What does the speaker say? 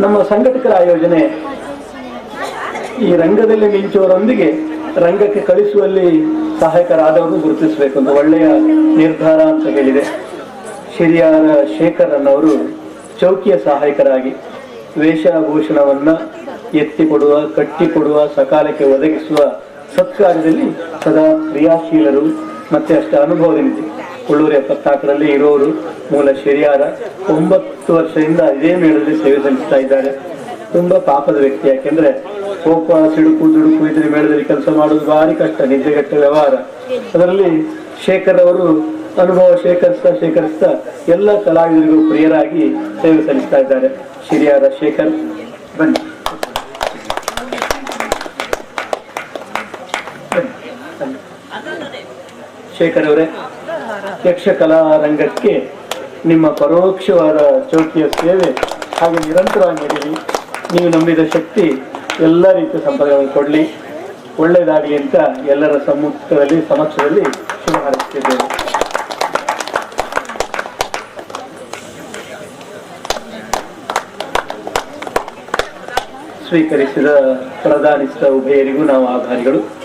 ನಮ್ಮ ಸಂಘಟಕರ ಆಯೋಜನೆ ಈ ರಂಗದಲ್ಲಿ ಮಿಂಚುವರೊಂದಿಗೆ ರಂಗಕ್ಕೆ ಕಳಿಸುವಲ್ಲಿ ಸಹಾಯಕರಾದವರು ಗುರುತಿಸಬೇಕು ಅಂತ ಒಳ್ಳೆಯ ನಿರ್ಧಾರ ಅಂತ ಹೇಳಿದೆ. ಶಿರಿಯಾರ ಶೇಖರ್ ಅನ್ನವರು ಚೌಕಿಯ ಸಹಾಯಕರಾಗಿ ವೇಷಭೂಷಣವನ್ನ ಎತ್ತಿಕೊಡುವ, ಕಟ್ಟಿಕೊಡುವ ಕಟ್ಟಿ ಸಕಾಲಕ್ಕೆ ಒದಗಿಸುವ ಸತ್ಕಾರ್ಯದಲ್ಲಿ ಸದಾ ಕ್ರಿಯಾಶೀಲರು ಮತ್ತೆ ಅಷ್ಟು ಅನುಭವದಿಂದಿದೆ ಉಳ್ಳೂರು ಎಪ್ಪತ್ನಾಲ್ಕರಲ್ಲಿ ಇರೋರು ಮೂಲ ಶಿರಿಯಾರ ಒಂಬತ್ತು ವರ್ಷದಿಂದ ಇದೇ ಮೇಳದಲ್ಲಿ ಸೇವೆ ಸಲ್ಲಿಸ್ತಾ ಇದ್ದಾರೆ. ತುಂಬಾ ಪಾಪದ ವ್ಯಕ್ತಿ, ಯಾಕೆಂದ್ರೆ ಕೋಪ, ಸಿಡುಕು, ದುಡುಕು ಇದ್ರ ಮೇಳದಲ್ಲಿ ಕೆಲಸ ಮಾಡೋದು ಭಾರಿ ಕಷ್ಟ, ನಿದ್ದೆಗಟ್ಟ ವ್ಯವಹಾರ. ಅದರಲ್ಲಿ ಶೇಖರ್ ಅವರು ಅನುಭವ ಶೇಖರಿಸ್ತಾ ಶೇಖರಿಸ್ತಾ ಎಲ್ಲ ಕಲಾವಿದರಿಗೂ ಪ್ರಿಯರಾಗಿ ಸೇವೆ ಸಲ್ಲಿಸ್ತಾ ಇದ್ದಾರೆ. ಶಿರಿಯಾರ ಶೇಖರ್ ಬನ್ನಿ. ಶೇಖರ್ ಅವರೇ ಯಕ್ಷಕಲಾ ಕಲಾರಂಗಕ್ಕೆ ನಿಮ್ಮ ಪರೋಕ್ಷವಾದ ಚೌಕಿಯ ಸೇವೆ ಹಾಗೆ ನಿರಂತರವಾಗಿ ನಡೀರಿ. ನೀವು ನಂಬಿದ ಶಕ್ತಿ ಎಲ್ಲ ರೀತಿಯ ಸಂಪರ್ಕವನ್ನು ಕೊಡಲಿ. ಒಳ್ಳೆಯದಾಗಲಿ ಅಂತ ಎಲ್ಲರ ಸಮ್ಮುಖದಲ್ಲಿ, ಸಮಕ್ಷದಲ್ಲಿ ಶುಭ ಹಾರೈಸುತ್ತಿದ್ದೇವೆ. ಸ್ವೀಕರಿಸಿದ, ಪ್ರಧಾನಿಸಿದ ಉಭಯರಿಗೂ ನಾವು ಆಭಾರಿಗಳು.